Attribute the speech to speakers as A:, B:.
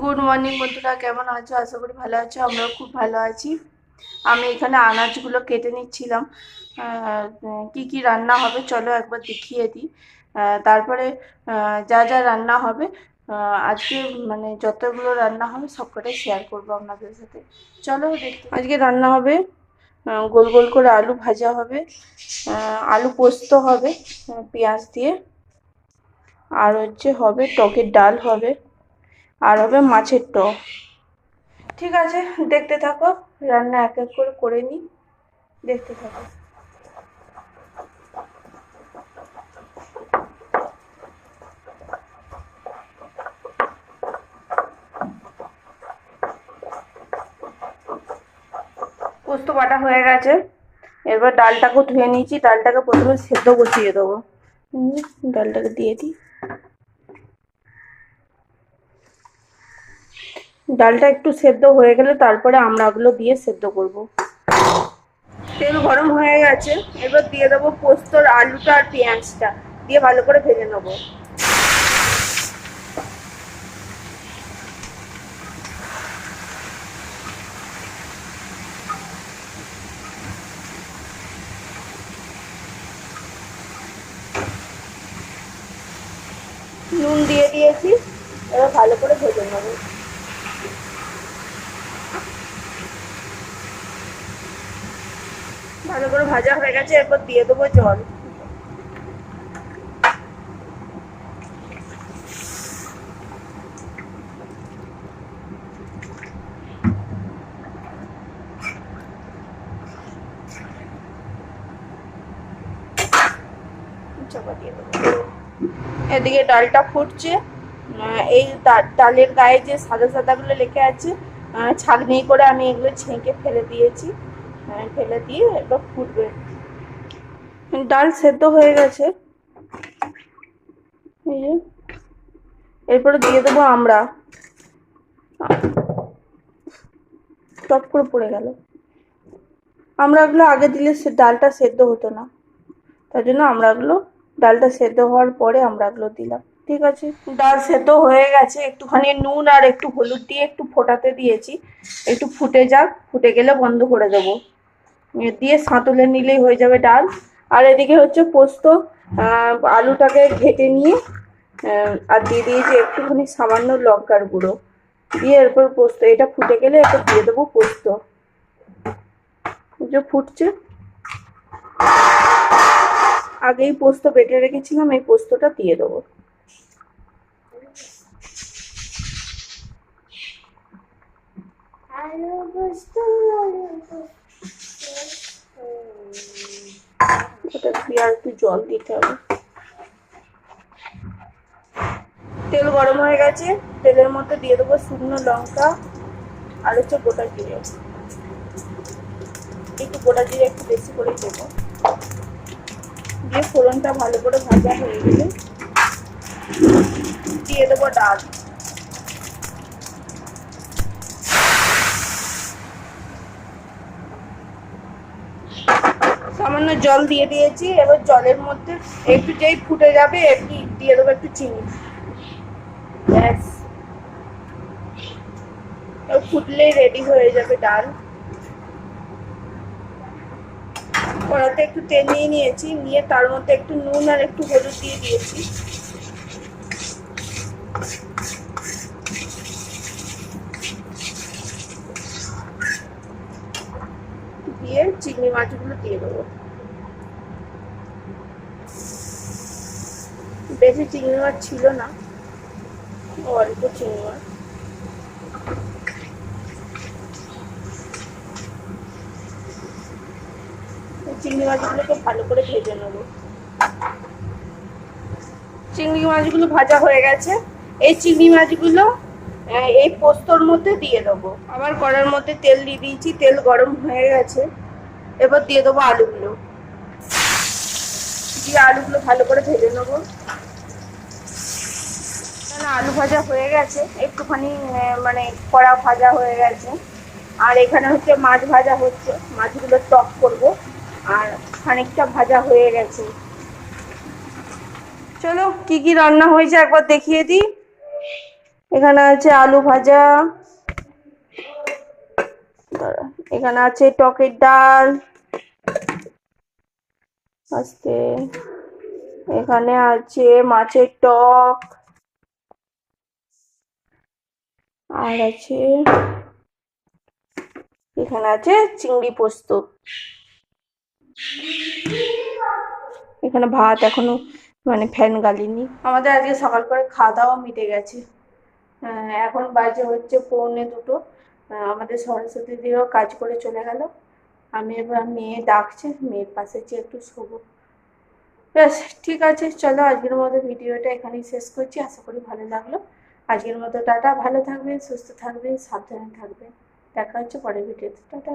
A: Good morning বন্ধুরা, কেমন আছো? আশা করি ভালো আছো, আমরাও খুব ভালো আছি। আমি এখানে আনাজগুলো কেটে নিচ্ছিলাম। কি কি রান্না হবে চলো একবার দেখিয়ে দিই। তারপরে যা যা রান্না হবে আজকে মানে যতগুলো রান্না হবে সবকটাই শেয়ার করব আপনাদের সাথে। চলো আজকে রান্না হবে গোল গোল করে আলু ভাজা হবে আলু পোস্ত হবে পেঁয়াজ দিয়ে। আর হচ্ছে হবে টকের ডাল হবে। আর হবে মাছের টক। ঠিক আছে, দেখতে থাকো, রান্না এক এক করে করে নিই। দেখতে থাকো। পোস্ত বাটা হয়ে গেছে। এবার ডালটাকেও ধুয়ে নিয়েছি, ডালটাকে প্রথমে সেদ্ধ বসিয়ে দেবো। ডালটাকে দিয়ে দিই। ডালটা একটু সেদ্ধ হয়ে গেলে তারপরে আমড়াগুলো দিয়ে সেদ্ধ করব। তেল গরম হয়ে গেছে, এবার দিয়ে দেবো পোস্তর আলুটা আর পেঁয়াজটা, দিয়ে ভালো করে ভেজে নেব। নুন দিয়ে দিয়েছি, এবার ভালো করে ভেজে নেব। ভালো করে ভাজা হয়ে গেছে, এরপর দিয়ে দেবো জল। এদিকে ডালটা ফুটছে। এই ডালের গায়ে যে সাদা সাদাগুলো লেখে আছে ছাঁকনি করে আমি এগুলো ছেঁকে ফেলে দিয়েছি। ফেলে দিয়ে এবার ফুটবে। ডাল সেদ্ধ হয়ে গেছে। এরপরে দিয়ে দেবো আমরা। টপ করে পড়ে গেল। আমরাগুলো আগে দিলে সে ডালটা সেদ্ধ হতো না। তার জন্য আমরাগুলো ডালটা সেদ্ধ হওয়ার পরে আমরাগুলো দিলাম। ঠিক আছে? ডাল সেদ্ধ হয়ে গেছে। একটুখানি নুন আর একটু হলুদ দিয়ে একটু ফোটাতে দিয়েছি। একটু ফুটে যাক। ফুটে গেলে বন্ধ করে দেবো। দিয়ে সাঁতুলে নিলেই হয়ে যাবে ডাল। আর এদিকে হচ্ছে পোস্ত আলুটাকে ঘেটে নিয়ে আর দিয়ে দিয়েছি একটুখানি সামান্য লঙ্কার গুঁড়ো। দিয়ে এরপর পোস্ত, এটা ফুটে গেলে এরপর দিয়ে দেবো পোস্ত। যে ফুটছে। আগেই পোস্ত বেটে রেখেছিলাম, এই পোস্তটা দিয়ে দেবো। জল দিতে হবে। তেল গরম হয়ে গেছে, তেলের মধ্যে দিয়ে দেবো শুকনো লঙ্কা আর হচ্ছে গোটা জিরে। একটু গোটা জিরে একটু বেশি করে দেবো। দিয়ে ফোড়নটা ভালো করে ভাজা হয়ে গেলে দিয়ে দেবো ডাল। সামান্য জল দিয়ে দিয়েছি, এবার জলের মধ্যে একটু যেই ফুটে যাবে, একটু দিয়ে দেবো একটু চিনি। ব্যাস। ফুটলেই রেডি হয়ে যাবে ডাল। কড়াতে একটু তেল নিয়ে নিয়েছি, নিয়ে তার মধ্যে একটু নুন আর একটু হলুদ দিয়ে দিয়েছি। দিয়ে চিংড়ি মাছগুলো দিয়ে দেবো। বেশি চিংড়ি মাছ ছিল না, অল্প চিংড়ি মাছ চিংড়ি মাছগুলোকে ভালো করে ভেজে নেব। চিংড়ি মাছগুলো ভাজা হয়ে গেছে। এই চিংড়ি মাছগুলো এই পোস্তর মধ্যে দিয়ে দেবো। আবার কড়ার মধ্যে তেল দিয়ে দিয়েছি, তেল গরম হয়ে গেছে। এবার দিয়ে দেবো আলুগুলো। দিয়ে আলুগুলো ভালো করে ভেজে নেব। আলু ভাজা হয়ে গেছে। একটুখানি মানে কড়া ভাজা হয়ে গেছে। আর এখানে হচ্ছে মাছ ভাজা হচ্ছে। মাছগুলো টক করব। আর খানিকটা ভাজা হয়ে গেছে। চলো, কি কি রান্না হয়েছে একবার দেখিয়ে দিই। এখানে আছে আলু ভাজা। এখানে আছে টকের ডাল। আস্তে, এখানে আছে মাছের টক। আর আছে এখানে আছে চিংড়ি পোস্ত। এখানে ভাত এখনও মানে ফ্যান গালিনি। আমাদের আজকে সকাল করে খাওয়া দাওয়া মিটে গেছে। আহ, এখন বাজে হচ্ছে পৌনে দুটো। আমাদের সরস্বতী দিও কাজ করে চলে গেল। আমি এবার মেয়ে ডাকছে মেয়ের পাশে যে একটু শোবো। ব্যাস ঠিক আছে চলো আজকের মতো ভিডিওটা এখানেই শেষ করছি। আশা করি ভালো লাগল। আজকের মতো টাটা। ভালো থাকবেন সুস্থ থাকবেন সাবধানে থাকবেন। দেখা হচ্ছে পরের ভিডিওতে। টাটা।